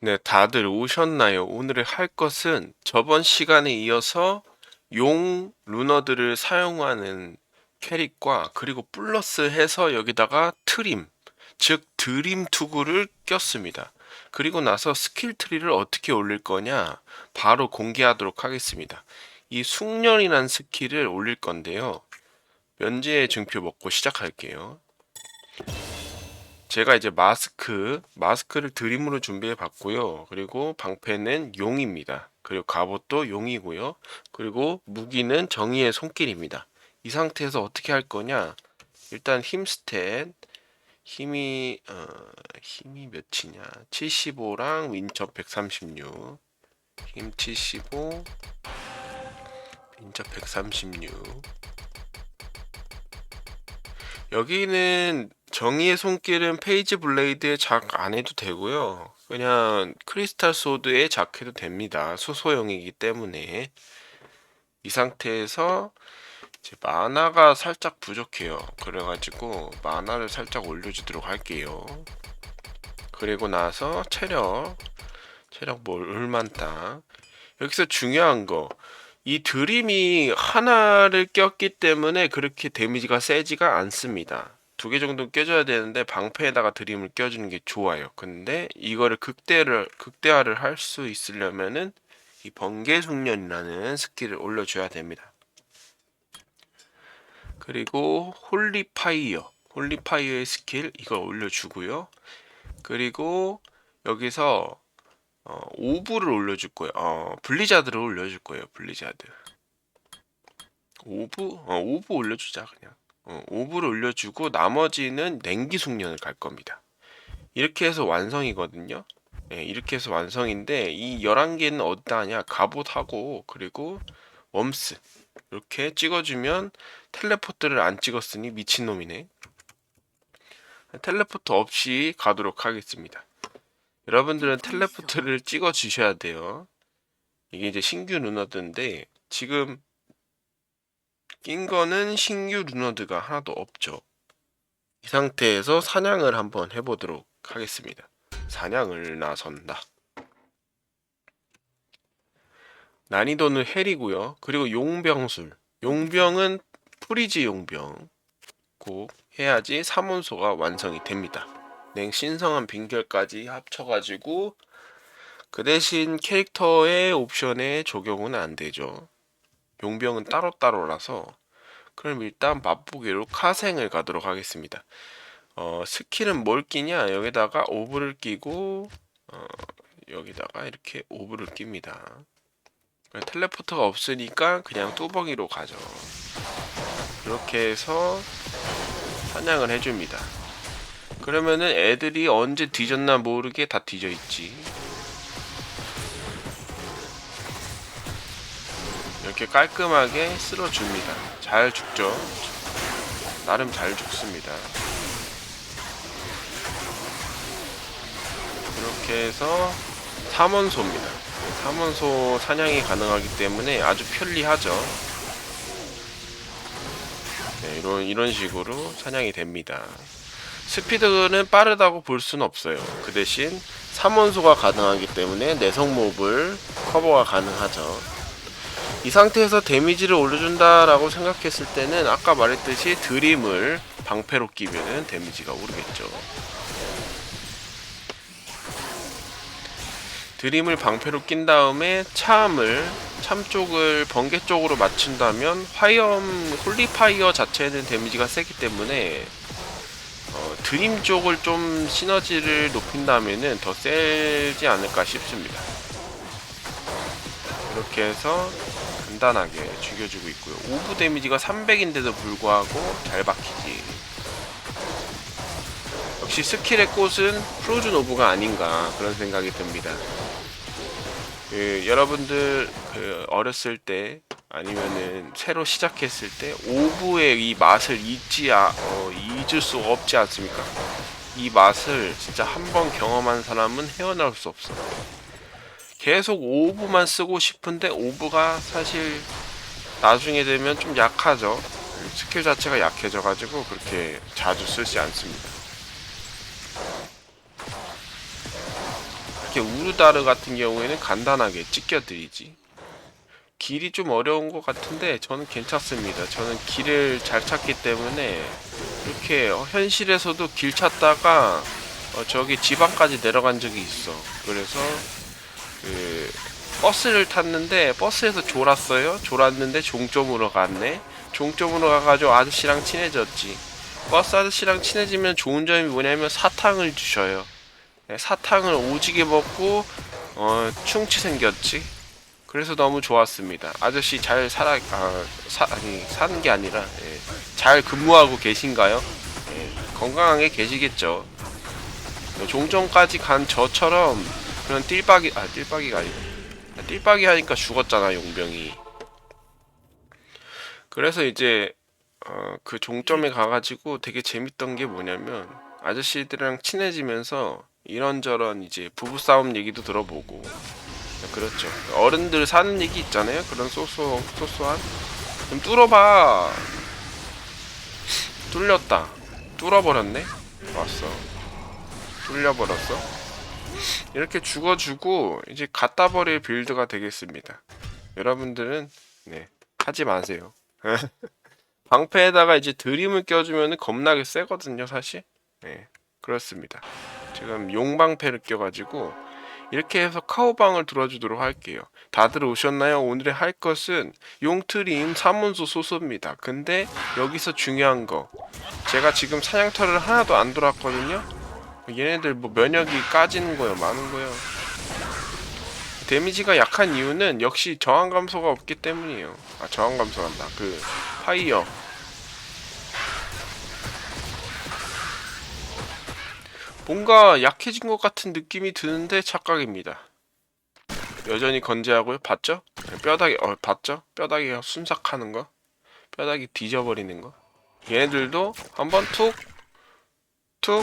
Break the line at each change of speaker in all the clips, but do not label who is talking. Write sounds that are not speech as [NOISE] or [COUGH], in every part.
네, 다들 오셨나요? 오늘 할 것은 저번 시간에 이어서 용 루너들을 사용하는 캐릭과 그리고 플러스 해서 여기다가 트림, 즉 드림 투구를 꼈습니다. 그리고 나서 스킬 트리를 어떻게 올릴 거냐 바로 공개하도록 하겠습니다. 이 숙련이란 스킬을 올릴 건데요. 면제 증표 먹고 시작할게요. 제가 이제 마스크, 마스크를 드림으로 준비해 봤고요. 그리고 방패는 용입니다. 그리고 갑옷도 용이고요. 그리고 무기는 정의의 손길입니다. 이 상태에서 어떻게 할 거냐? 일단 힘 스탯, 힘이 어, 힘이 몇이냐? 75랑 윈첩 136, 힘 75, 윈첩 136. 여기는 정의의 손길은 페이지 블레이드에 작안 해도 되고요. 그냥 크리스탈 소드에 작해도 됩니다. 수소형이기 때문에 이 상태에서 이제 만화가 살짝 부족해요. 그래가지고 만화를 살짝 올려주도록 할게요. 그리고 나서 체력 체력 뭘 얼만다. 여기서 중요한 거. 이 드림이 하나를 꼈기 때문에 그렇게 데미지가 세지가 않습니다. 두 개 정도 껴줘야 되는데 방패에다가 드림을 껴주는 게 좋아요. 근데 이거를 극대를 극대화를 할 수 있으려면은 이 번개 숙련이라는 스킬을 올려줘야 됩니다. 그리고 홀리파이어, 홀리파이어의 스킬 이걸 올려주고요. 그리고 여기서 어, 오브를 올려줄 거예요. 어, 블리자드를 올려줄 거예요. 블리자드. 오브? 어, 오브 올려주자 그냥. 어, 오브를 올려주고 나머지는 냉기 숙련을 갈 겁니다. 이렇게 해서 완성이거든요. 네, 이렇게 해서 완성인데 이 11개는 어디다 하냐? 갑옷하고 그리고 웜스 이렇게 찍어주면 텔레포트를 안 찍었으니 미친놈이네. 텔레포트 없이 가도록 하겠습니다. 여러분들은 텔레포트를 찍어 주셔야 돼요. 이게 이제 신규 루너드인데 지금 낀 거는 신규 루너드가 하나도 없죠. 이 상태에서 사냥을 한번 해보도록 하겠습니다. 사냥을 나선다. 난이도는 헬이고요. 그리고 용병술. 용병은 프리즈 용병 꼭 해야지 삼원소가 완성이 됩니다. 냉 신성한 빙결까지 합쳐가지고 그 대신 캐릭터의 옵션에 적용은 안 되죠. 용병은 따로따로라서 그럼 일단 맛보기로 카생을 가도록 하겠습니다. 어, 스킬은 뭘 끼냐? 여기다가 오브를 끼고 어, 여기다가 이렇게 오브를 낍니다. 텔레포터가 없으니까 그냥 뚜벅이로 가죠. 이렇게 해서 사냥을 해줍니다. 그러면은 애들이 언제 뒤졌나 모르게 다 뒤져 있지. 이렇게 깔끔하게 쓸어줍니다. 잘 죽죠. 나름 잘 죽습니다. 이렇게 해서 삼원소입니다. 삼원소 사냥이 가능하기 때문에 아주 편리하죠. 네, 이런 이런 식으로 사냥이 됩니다. 스피드는 빠르다고 볼 수는 없어요. 그 대신 3원소가 가능하기 때문에 내성 몹을 커버가 가능하죠. 이 상태에서 데미지를 올려준다라고 생각했을 때는 아까 말했듯이 드림을 방패로 끼면 데미지가 오르겠죠. 드림을 방패로 낀 다음에 참을 참 쪽을 번개 쪽으로 맞춘다면 화염 홀리파이어 자체는 데미지가 세기 때문에 어, 드림 쪽을 좀 시너지를 높인다면은 더 세지 않을까 싶습니다. 이렇게 해서 간단하게 죽여주고 있고요. 오브 데미지가 300인데도 불구하고 잘 박히지. 역시 스킬의 꽃은 프로즌 오브가 아닌가 그런 생각이 듭니다. 그 여러분들 그 어렸을 때 아니면은 새로 시작했을 때 오브의 이 맛을 잊지 아, 어, 잊을 수 없지 않습니까? 이 맛을 진짜 한 번 경험한 사람은 헤어나올 수 없어. 계속 오브만 쓰고 싶은데 오브가 사실 나중에 되면 좀 약하죠. 스킬 자체가 약해져 가지고 그렇게 자주 쓰지 않습니다. 이렇게 우르다르 같은 경우에는 간단하게 찢겨드리지. 길이 좀 어려운 것 같은데 저는 괜찮습니다. 저는 길을 잘 찾기 때문에 이렇게 어, 현실에서도 길 찾다가 어, 저기 지방까지 내려간 적이 있어. 그래서 그 버스를 탔는데 버스에서 졸았어요. 졸았는데 종점으로 갔네. 종점으로 가가지고 아저씨랑 친해졌지. 버스 아저씨랑 친해지면 좋은 점이 뭐냐면 사탕을 주셔요. 네, 사탕을 오지게 먹고 어, 충치 생겼지. 그래서 너무 좋았습니다. 아저씨 잘 살아 아, 사, 아니 사는 게 아니라 예, 잘 근무하고 계신가요? 예, 건강하게 계시겠죠. 종점까지 간 저처럼 그런 띨박이 아 띨박이가 아니고. 띨박이 하니까 죽었잖아 용병이. 그래서 이제 어, 그 종점에 가가지고 되게 재밌던 게 뭐냐면 아저씨들이랑 친해지면서 이런저런 이제 부부싸움 얘기도 들어보고 그렇죠. 어른들 사는 얘기 있잖아요. 그런 소소 소소한. 좀 뚫어봐. 뚫렸다. 뚫어버렸네? 왔어. 뚫려버렸어 이렇게 죽어주고 이제 갖다 버릴 빌드가 되겠습니다. 여러분들은 네 하지 마세요. [LAUGHS] 방패에다가 이제 드림을 껴주면 겁나게 세거든요 사실. 네 그렇습니다. 지금 용방패를 껴가지고 이렇게 해서 카오방을 들어주도록 할게요. 다들 오셨나요? 오늘의 할 것은 용트림 사문소 소소입니다. 근데 여기서 중요한 거 제가 지금 사냥터를 하나도 안 돌았거든요 얘네들 뭐 면역이 까지는 거요 많은 거요 데미지가 약한 이유는 역시 저항 감소가 없기 때문이에요 아 저항 감소한다 그 파이어 뭔가 약해진 것 같은 느낌이 드는데 착각입니다. 여전히 건재하고요. 봤죠? 뼈다귀 어 봤죠? 뼈다귀가 순삭하는 거, 뼈다귀 뒤져버리는 거. 얘네들도 한번 툭, 툭.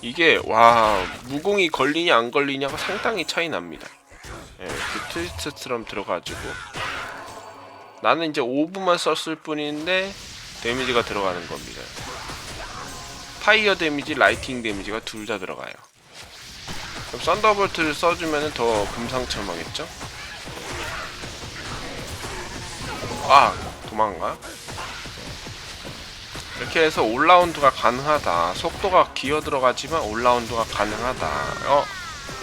이게 와 무공이 걸리냐 안 걸리냐가 상당히 차이 납니다. 예, 그 트위스트처럼 들어가지고 나는 이제 5분만 썼을 뿐인데 데미지가 들어가는 겁니다. 파이어 데미지, 라이팅 데미지가 둘 다 들어가요. 그럼 썬더볼트를 써주면 더 금상첨화겠죠? 아 도망가? 이렇게 해서 올라운드가 가능하다. 속도가 기어 들어가지만 올라운드가 가능하다. 어,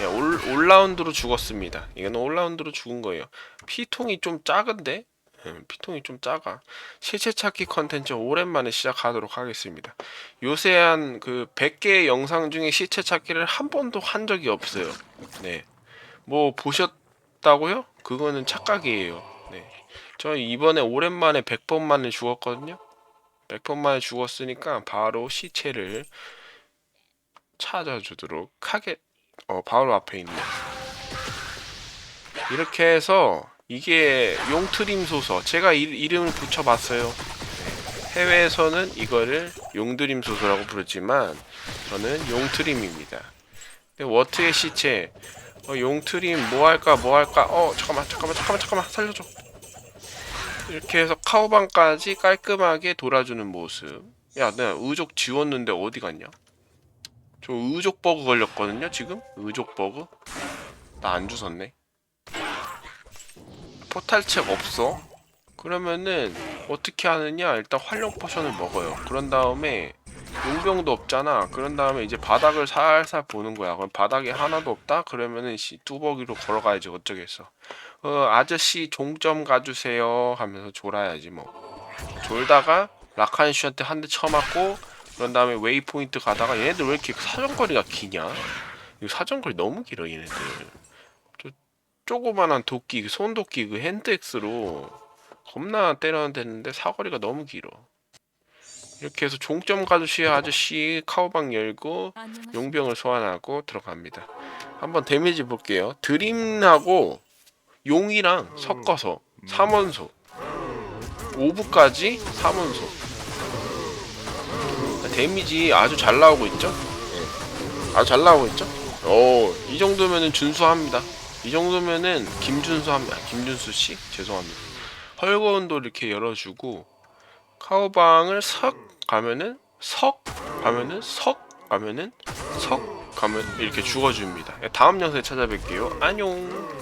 예, 올, 올라운드로 죽었습니다. 이거는 올라운드로 죽은 거예요. 피통이 좀 작은데? 음, 피통이 좀 작아. 실체 찾기 컨텐츠 오랜만에 시작하도록 하겠습니다. 요새 한 그 100개의 영상 중에 시체 찾기를 한 번도 한 적이 없어요. 네. 뭐 보셨다고요? 그거는 착각이에요. 네. 저 이번에 오랜만에 100번 만에 죽었거든요. 100번 만에 죽었으니까 바로 시체를 찾아주도록 하겠 어 바로 앞에 있네. 이렇게 해서 이게 용트림 소서. 제가 이, 이름을 붙여봤어요. 네. 해외에서는 이거를 용드림 소서라고 부르지만 저는 용트림입니다. 근데 워트의 시체. 어, 용트림 뭐 할까 뭐 할까? 어 잠깐만 잠깐만 잠깐만 잠깐만. 살려줘 이렇게 해서 카우방까지 깔끔하게 돌아주는 모습. 야 내가 의족 지웠는데 어디 갔냐? 저 의족 버그 걸렸거든요 지금? 의족 버그? 나 안 주웠네. 포탈책 없어? 그러면은 어떻게 하느냐? 일단 활력 포션을 먹어요. 그런 다음에 용병도 없잖아. 그런 다음에 이제 바닥을 살살 보는 거야. 그럼 바닥에 하나도 없다? 그러면은 씨 뚜벅이로 걸어가야지 어쩌겠어 어 아저씨 종점 가주세요 하면서 졸아야지 뭐 졸다가 라칸 슈한테 한 대 쳐맞고 그런 다음에 웨이포인트 가다가 얘네들 왜 이렇게 사정거리가 기냐 이거 사정거리 너무 길어 얘네들 조그만한 도끼, 그 손도끼 그 핸드엑스로 겁나 때려댔는데 사거리가 너무 길어. 이렇게 해서 종점 가주시 아저씨 카우방 열고 용병을 소환하고 들어갑니다. 한번 데미지 볼게요. 드림하고 용이랑 섞어서 3원소 5부까지 3원소 데미지 아주 잘 나오고 있죠? 네. 아주 잘 나오고 있죠? 오, 이 정도면은 준수합니다. 이 정도면은 김준수 한 아, 김준수 씨 죄송합니다. 헐거운도 이렇게 열어주고 카우방을 석 가면은 석 가면은 석 가면은 석 가면 이렇게 죽어줍니다. 다음 영상에 찾아뵐게요. 안녕.